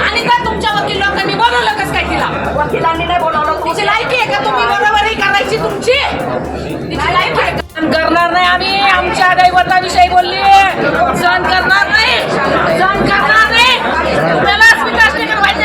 आणि का तुमच्या वकील लोकांनी बोलवलं कसं काय तिला? वकिलांनी नाही बोलवलं. तिची लायकी आहे का? तुम्ही बरोबरी करायची तुमची? तिची लायकी आहे करणार नाही आम्ही. आमच्या दैवताविषयी बोलली सहन करणार नाही. सहन करणार नाही. विकास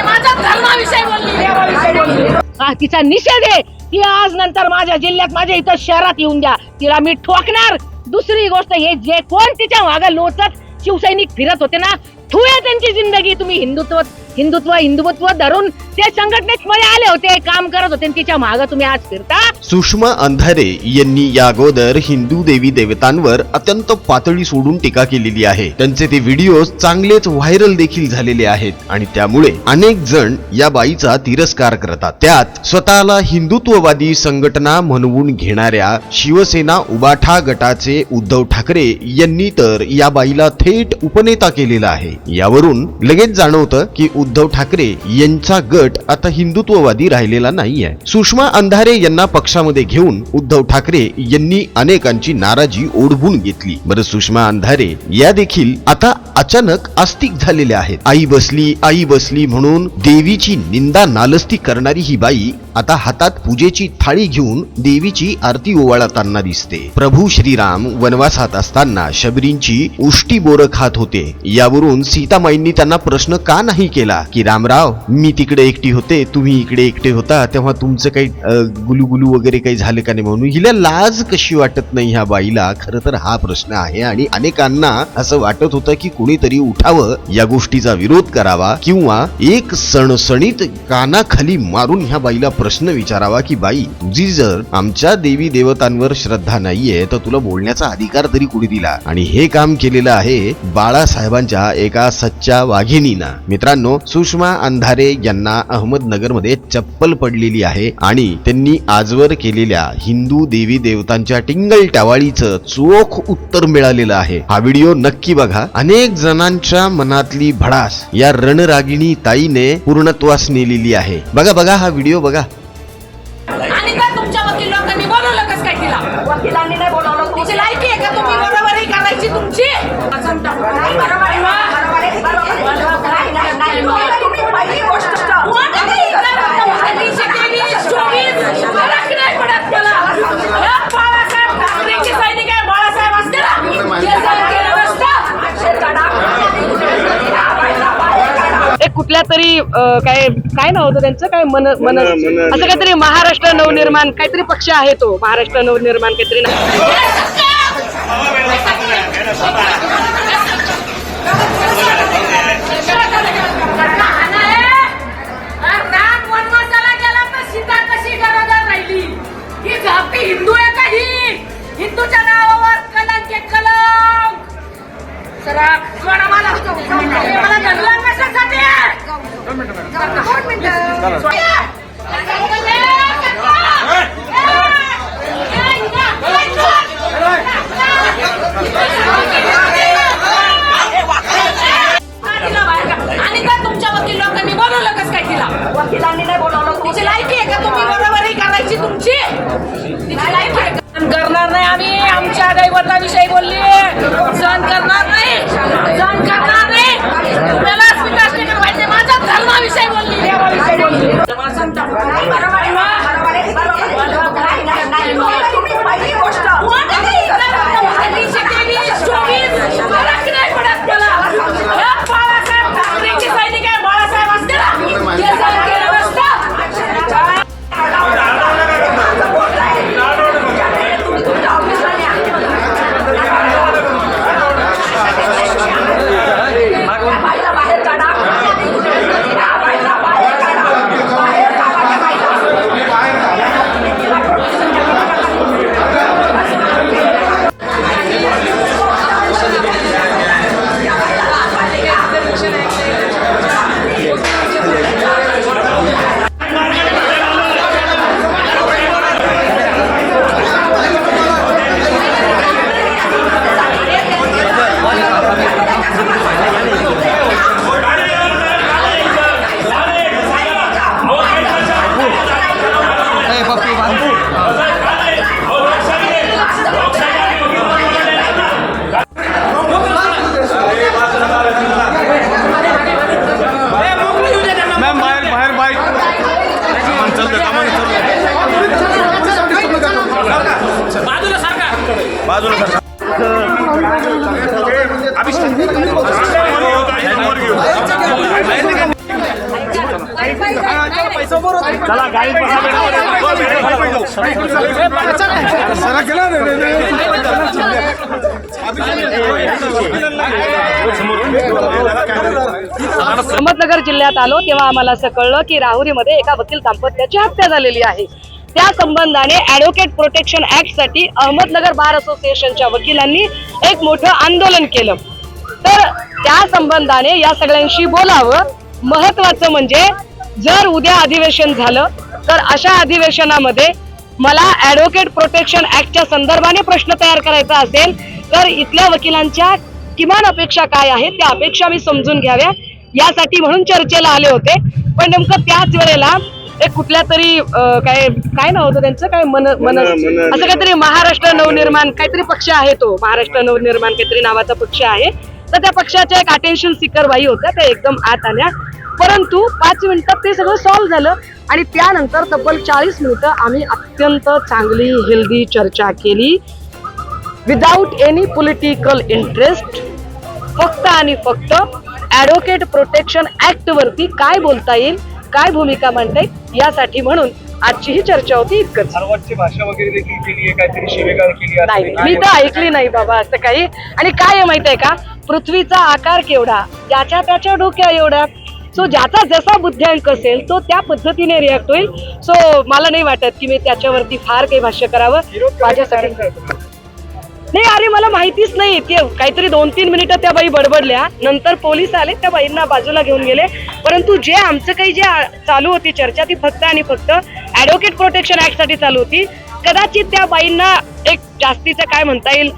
माझ्या धर्माविषयी बोलली देवाविषयी बोलली हा, तिचा निषेध आहे ती आज नंतर माझ्या जिल्ह्यात माझ्या इथं शहरात येऊन द्या. तिला मी ठोकणार. दुसरी गोष्ट हे जे कोण तिच्यामागे लोचत शिवसैनिक फिरत होते ना ठुये त्यांची जिंदगी तुम्ही हिंदुत्व हिंदुत्व हिंदुत्व धरून ते संघटनेत मध्ये आले होते. काम करत होते तिच्या माग तुम्ही आज फिरता. सुषमा अंधारे यांनी या अगोदर हिंदू देवी देवतांवर अत्यंत पातळी सोडून टीका केलेली आहे. त्यांचे ते व्हिडिओ चांगलेच व्हायरल देखील झालेले आहेत आणि त्यामुळे अनेक जण या बाईचा तिरस्कार करतात. त्यात स्वतःला हिंदुत्ववादी संघटना म्हणवून घेणाऱ्या शिवसेना उबाठा गटाचे उद्धव ठाकरे यांनी तर या बाईला थेट उपनेता केलेला आहे. यावरून लगेच जाणवतं की उद्धव ठाकरे यांचा गट आता हिंदुत्ववादी राहिलेला नाहीये. सुषमा अंधारे यांना पक्षामध्ये घेऊन उद्धव ठाकरे यांनी अनेकांची नाराजी ओढवून घेतली. बरं सुषमा अंधारे या देखील आता अचानक आस्तिक झालेल्या आहेत. आई बसली आई बसली म्हणून देवीची निंदा नालस्ती करणारी ही बाई आता हातात पूजेची थाळी घेऊन देवीची आरती ओवाळताना दिसते. प्रभू श्रीराम वनवासात असताना शबरींची उष्टी बोरं खात होते. यावरून सीतामाईंनी त्यांना प्रश्न का नाही केला? की रामराव मी तिकडे एकटी होते तुम्ही इकडे एकटे होता तेव्हा तुमचं काही गुलुगुलू वगैरे काही झालं का नाही म्हणून? हिला लाज कशी वाटत नाही ह्या बाईला? खरं तर हा प्रश्न आहे आणि अनेकांना असं वाटत होतं की कुणीतरी उठावं या गोष्टीचा विरोध करावा किंवा एक सणसणीत कानाखाली मारून ह्या बाईला प्रश्न विचारावा की बाई तुझी जर आमच्या देवी देवतांवर श्रद्धा नाहीये तर तुला बोलण्याचा अधिकार तरी कुणी दिला? आणि हे काम केलेलं आहे बाळासाहेबांच्या एका सच्च्या वाघिणीनं. मित्रांनो सुषमा अंधारे यांना अहमदनगरमध्ये चप्पल पडलेली आहे आणि त्यांनी आजवर केलेल्या हिंदू देवी देवतांच्या टिंगल टावाळीचं चोख उत्तर मिळालेलं आहे. हा व्हिडिओ नक्की बघा. अनेक जणांच्या मनातली भडास या रणरागिणी ताईने पूर्णत्वास नेलेली आहे. बघा बघा हा व्हिडिओ बघा. नसतं, एक कुठल्या तरी काय काय नाव होतं त्यांचं? काय मन मन असं काहीतरी महाराष्ट्र नवनिर्माण काहीतरी पक्ष आहे तो महाराष्ट्र नवनिर्माण काहीतरी नाव. बाजूला सर चला गाडी सर गेला अहमदनगर जिल्ह्यात आलो तेव्हा आम्हाला असं कळलं की राहुरीमध्ये एका वकील दाम्पत्याची हत्या झालेली आहे. त्या संबंधाने ऍडव्होकेट प्रोटेक्शन ऍक्टसाठी अहमदनगर बार असोसिएशनच्या वकिलांनी एक मोठं आंदोलन केलं. तर त्या संबंधाने या सगळ्यांशी बोलावं. महत्वाचं म्हणजे जर उद्या अधिवेशन झालं तर अशा अधिवेशनामध्ये मला ऍडव्होकेट प्रोटेक्शन ऍक्टच्या संदर्भाने प्रश्न तयार करायचा असेल तर इथल्या वकिलांच्या किमान अपेक्षा काय आहेत त्या अपेक्षा मी समजून घ्याव्या. यासाठी म्हणून चर्चेला आले होते. पण नेमकं त्याच वेळेला एक कुठल्या तरी काय काय नाव होतं त्यांचं? काय मन मन असं काहीतरी महाराष्ट्र नवनिर्माण काहीतरी पक्ष आहे तो. महाराष्ट्र नवनिर्माण काहीतरी नावाचा पक्ष आहे. तर त्या पक्षाच्या एक अटेन्शन सिकर बाई होत्या. त्या एकदम आत आल्या. परंतु पाच मिनिटात ते सगळं सॉल्व्ह झालं. आणि त्यानंतर तब्बल चाळीस मिनिटं आम्ही अत्यंत चांगली हेल्दी चर्चा केली. विदाऊट एनी पॉलिटिकल इंटरेस्ट फक्त आणि फक्त ऍडव्होकेट प्रोटेक्शन ऍक्ट वरती काय बोलता येईल काय भूमिका मांडता येईल यासाठी म्हणून आजची ही चर्चा होती इतकंच. सर्वांची भाषा वगैरे देखील केली आहे काहीतरी शिवेगाळ केली आहे. नाही मी तर ऐकली नाही बाबा असं काही. आणि काय आहे माहितीये का? पृथ्वीचा आकार केवढा ज्याच्या त्याच्या डोक्या एवढा सो ज्याचा जसा बुद्ध्यांक असेल तो त्या पद्धतीने रिॲक्ट होईल. सो मला नाही वाटत की मी त्याच्यावरती फार काही भाष्य करावं. माझ्यासाठी नाही अरे मला माहितीच नाही. ते काहीतरी दोन तीन मिनिटं त्या बाई बडबडल्या. नंतर पोलीस आले त्या बाईंना बाजूला घेऊन गेले. परंतु जे आमचं काही जे चालू होती चर्चा ती फक्त आणि फक्त ऍडव्होकेट प्रोटेक्शन ऍक्टसाठी चालू होती. कदाचित त्या बाईंना एक जास्तीचं काय म्हणता येईल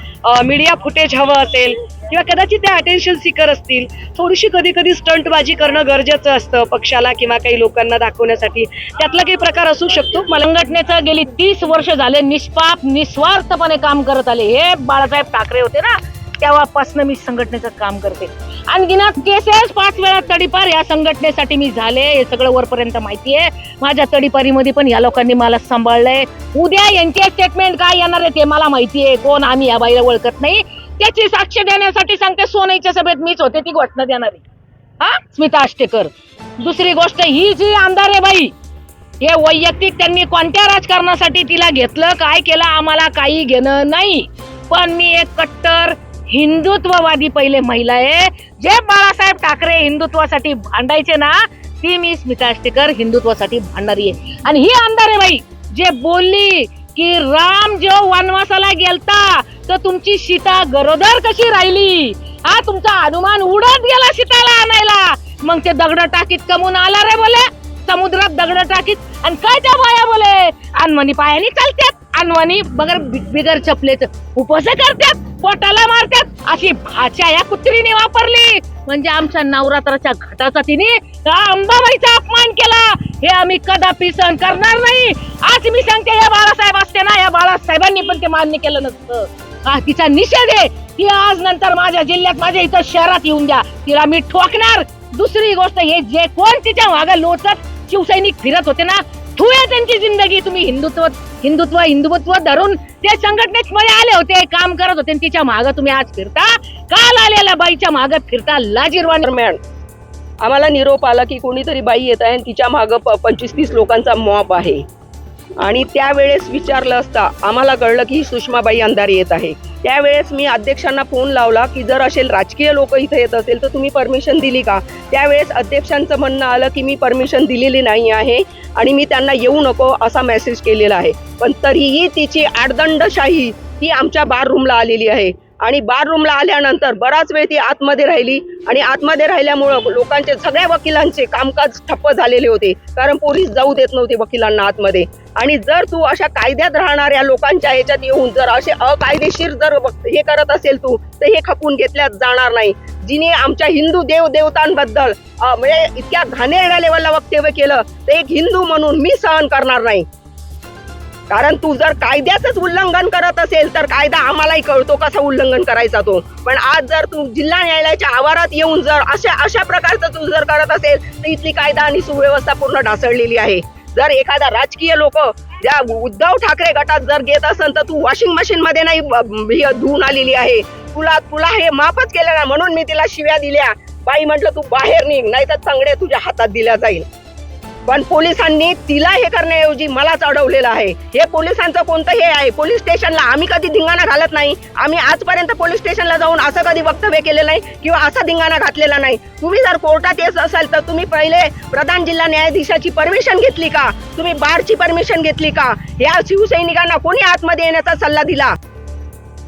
मीडिया फुटेज हवं असेल किंवा कदाचित त्या अटेन्शन सिकर असतील थोडीशी कधी कधी स्टंटबाजी करणं गरजेचं असतं पक्षाला किंवा काही लोकांना दाखवण्यासाठी. त्यातला काही प्रकार असू शकतो. मला संघटनेचं गेली तीस वर्ष झाले निष्पाप निस्वार्थपणे काम करत आले. हे बाळासाहेब ठाकरे होते ना. तेव्हापासून मी संघटनेचं काम करते. अनगिनात केसेस पाच वेळा तडीपार या संघटनेसाठी मी झाले. हे सगळं वरपर्यंत माहिती आहे. माझ्या तडीपारीमध्ये पण या लोकांनी मला सांभाळलंय. उद्या यांचे स्टेटमेंट काय येणार आहे ते मला माहिती आहे. कोण आम्ही या बाईला ओळखत नाही. त्याची साक्ष देण्यासाठी सांगते सोनाईच्या सभेत मीच होते ती घोषणा देणारी हा? स्मिता आष्टेकर. दुसरी गोष्ट ही जी आमदार आहे बाई हे वैयक्तिक त्यांनी कोणत्या राजकारणासाठी तिला घेतलं काय केलं आम्हाला काही घेणं नाही. पण मी एक कट्टर हिंदुत्ववादी पहिले महिला आहे. जे बाळासाहेब ठाकरे हिंदुत्वासाठी भांडायचे ना ती मी स्मिता आष्टेकर हिंदुत्वासाठी भांडणारी आहे. आणि ही आमदार आहे बाई जे बोलली की राम जो वनवासाला गेलता तर तुमची सीता गरोदर कशी राहिली? हा तुमचा अनुमान उडत गेला सीताला आणायला. मग ते दगड टाकीत कमून आला रे बोले. समुद्रात दगड टाकीत आणि काय त्या बाया बोले? अनवणी पायानी चालतात अनवणी बगर बिगर चपलेच उपवास करतात पोटाला मारतात अशी भाषा या कुत्रीने वापरली. म्हणजे आमच्या नवरात्राच्या घटाचा तिने अंबाबाईचा अपमान केला. हे आम्ही कदापि सहन करणार नाही. आज मी सांगते या बाळासाहेब असते ना या बाळासाहेबांनी पण ते मान्य केलं नसतं. तिचा निषेध आहे. ती आज नंतर माझ्या जिल्ह्यात माझ्या इथं शहरात येऊन द्या. तिला मी ठोकणार. दुसरी गोष्ट हे जे कोण तिच्यामागे लोचत शिवसैनिक फिरत होते ना ठुया त्यांची जिंदगी. तुम्ही हिंदुत्व हिंदुत्व हिंदुत्व धरून ते संघटनेत मध्ये आले होते काम करत होते. आणि तिच्यामागे तुम्ही आज फिरता. काल आलेल्या बाईच्या मागे फिरता लाजीरवान दरम्यान आम्हाला निरोप आला की कोणीतरी बाई येत आहे आणि तिच्या मागं प पंचवीस तीस लोकांचा मॉब आहे. आणि त्यावेळेस विचारलं असता आम्हाला कळलं की ही सुषमाबाई अंधारी येत आहे. त्यावेळेस मी अध्यक्षांना फोन लावला की जर असेल राजकीय लोक इथे येत असेल तर तुम्ही परमिशन दिली का? त्यावेळेस अध्यक्षांचं म्हणणं आलं की मी परमिशन दिलेली नाही आहे आणि मी त्यांना येऊ नको असा मेसेज केलेला आहे. पण तरीही तिची आडदंडशाही ही आमच्या बार रूमला आलेली आहे. आणि बार रूमला आल्यानंतर बराच वेळ ती आतमध्ये राहिली. आणि आतमध्ये राहिल्यामुळं लोकांचे सगळ्या वकिलांचे कामकाज ठप्प झालेले होते. कारण पोलीस जाऊ देत नव्हते वकिलांना आतमध्ये. आणि जर तू अशा कायद्यात राहणाऱ्या लोकांच्या याच्यात येऊन जर असे अकायदेशीर जर हे करत असेल तू तर हे खपून घेतल्या जाणार नाही. जिने आमच्या हिंदू देव देवतांबद्दल म्हणजे इतक्या घाणेरड्या लेवलला वक्तव्य केलं तर एक हिंदू म्हणून मी सहन करणार नाही. कारण तू जर कायद्याचंच उल्लंघन करत असेल तर कायदा आम्हालाही कळतो कसा उल्लंघन करायचा तो. पण आज जर तू जिल्हा न्यायालयाच्या आवारात येऊन जर अशा अशा प्रकारचं तू जर करत असेल तर इथली कायदा आणि सुव्यवस्था पूर्ण ढासळलेली आहे. जर एखादा राजकीय लोक ज्या उद्धव ठाकरे गटात जर घेत असेल तर तू वॉशिंग मशीन मध्ये नाही धुवून आलेली आहे. तुला तुला हे माफच केलं ना म्हणून मी तिला शिव्या दिल्या. बाई म्हटलं तू बाहेर निघ नाही तर चांगडे तुझ्या हातात दिल्या जाईल. पण पोलिसांनी तिला हे करण्याऐवजी मलाच अडवलेलं आहे. हे पोलिसांचं कोणतं हे आहे? पोलीस स्टेशनला आम्ही कधी धिंगाणा घालत नाही. आम्ही आजपर्यंत पोलीस स्टेशनला जाऊन असं कधी वक्तव्य केलेलं नाही किंवा असा धिंगाणा घातलेला नाही. तुम्ही जर कोर्टात येत असाल तर तुम्ही पहिले प्रधान जिल्हा न्यायाधीशाची परमिशन घेतली का? तुम्ही बारची परमिशन घेतली का? या शिवसैनिकांना कोणी आतमध्ये येण्याचा सल्ला दिला?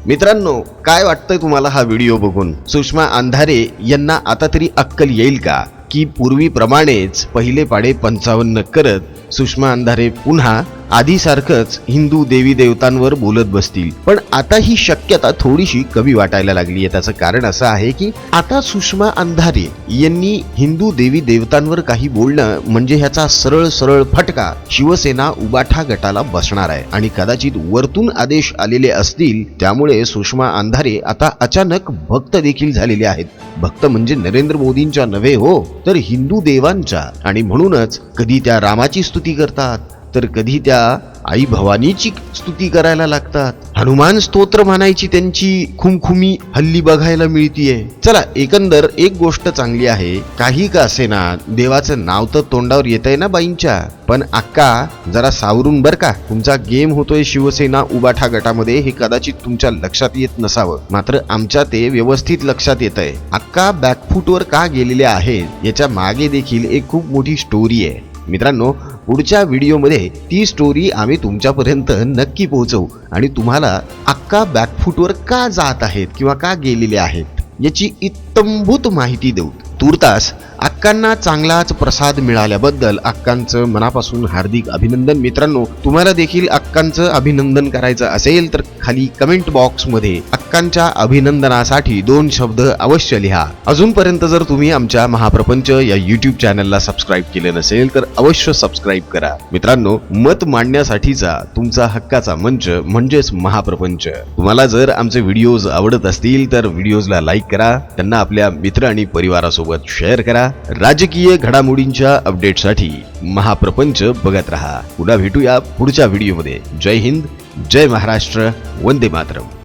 मित्रांनो काय वाटतंय तुम्हाला हा व्हिडिओ बघून? सुषमा अंधारे यांना आता तरी अक्कल येईल का? की पूर्वीप्रमाणेच पहिले पाडे पंचावन्न करत सुषमा अंधारे पुन्हा आधीसारखंच हिंदू देवी देवतांवर बोलत बसतील. पण आता ही शक्यता थोडीशी कमी वाटायला लागली आहे त्याचं कारण असं आहे की आता सुषमा अंधारे यांनी हिंदू देवी देवतांवर काही बोलणं म्हणजे ह्याचा सरळ सरळ फटका शिवसेना उबाठा गटाला बसणार आहे. आणि कदाचित वरतून आदेश आलेले असतील त्यामुळे सुषमा अंधारे आता अचानक भक्त देखील झालेले आहेत. भक्त म्हणजे नरेंद्र मोदींच्या नव्हे हो तर हिंदू देवांच्या. आणि म्हणूनच कधी त्या रामाची स्तुती करतात. तर कधी त्या आई भवानीची स्तुती करायला लागतात. हनुमान स्तोत्र म्हणायची त्यांची खुमखुमी हल्ली बघायला मिळतीये. चला एकंदर एक गोष्ट चांगली आहे. काही का असेना देवाचं नाव तर तोंडावर येत आहे ना बाईंच्या. पण अक्का जरा सावरून बर का. तुमचा गेम होतोय शिवसेना उबाठा गटामध्ये हे कदाचित तुमच्या लक्षात येत नसावं. मात्र आमच्या ते व्यवस्थित लक्षात येत आहे अक्का बॅकफूटवर का गेलेल्या आहेत याच्या मागे देखील एक खूप मोठी स्टोरी आहे. मित्रांनो पुढच्या व्हिडिओमध्ये ती स्टोरी आम्ही तुमच्यापर्यंत नक्की पोहोचवू. आणि तुम्हाला अक्का बॅकफूटवर का जात आहेत किंवा का गेलेले आहेत याची इत्तंभूत माहिती देऊ. तुर्तास अक्कांना चांगलाच प्रसाद मिळाल्याबद्दल अक्कांचं मनापासून हार्दिक अभिनंदन. मित्रांनो तुम्हाला देखील अक्कांचं अभिनंदन करायचं असेल तर खाली कमेंट बॉक्समध्ये अक्कांच्या अभिनंदनासाठी दोन शब्द अवश्य लिहा. अजूनपर्यंत जर तुम्ही आमच्या महाप्रपंच या युट्यूब चॅनलला सबस्क्राईब केले नसेल तर अवश्य सबस्क्राईब करा. मित्रांनो मत मांडण्यासाठीचा तुमचा हक्काचा मंच म्हणजेच महाप्रपंच. तुम्हाला जर आमचे व्हिडिओज आवडत असतील तर व्हिडिओजला लाईक करा. त्यांना आपल्या मित्र आणि परिवारासोबत शेअर करा. राजकीय घडामोडींच्या अपडेटसाठी महाप्रपंच बघत रहा. पुन्हा भेटूया पुढच्या व्हिडिओमध्ये जय हिंद जय महाराष्ट्र वंदे मातरम.